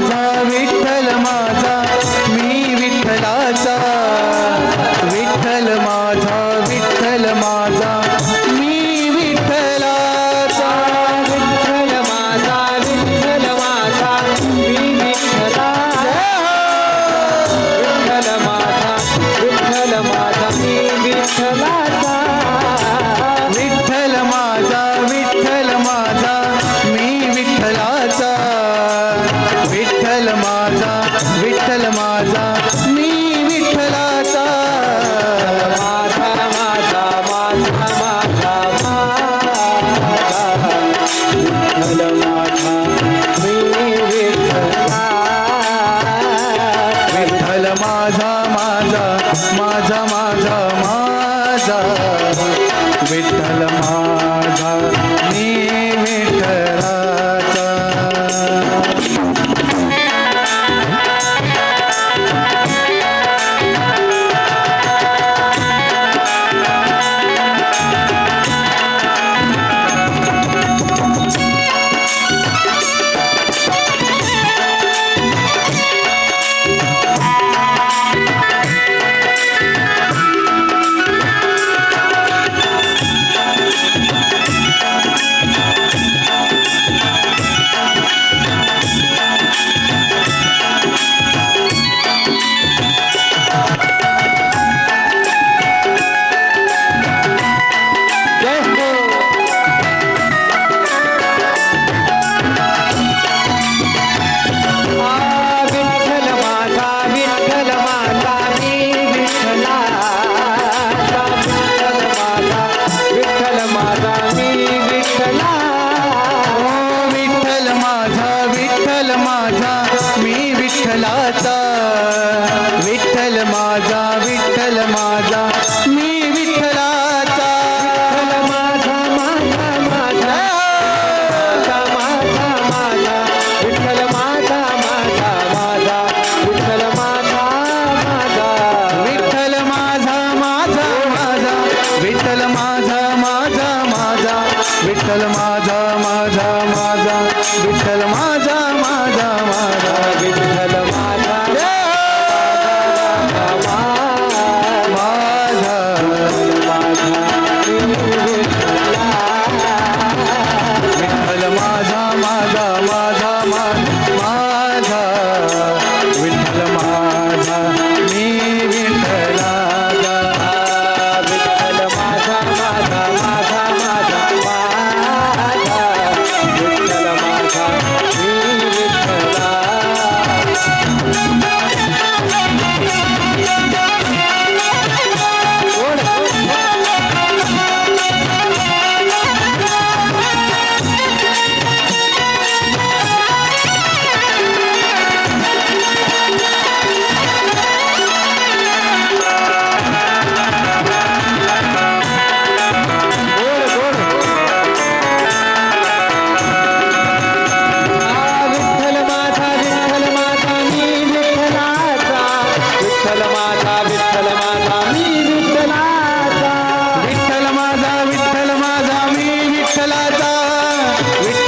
加油 विठ्ठल माझा मी विठ्ठलाचा. माझा माझा माझा माझा विठ्ठल माझा मी विठ्ठला विठ्ठल माझा माझा माझा माझा माझा. विठ्ठल माझा मी विठ्ठला. माझा विठ्ठल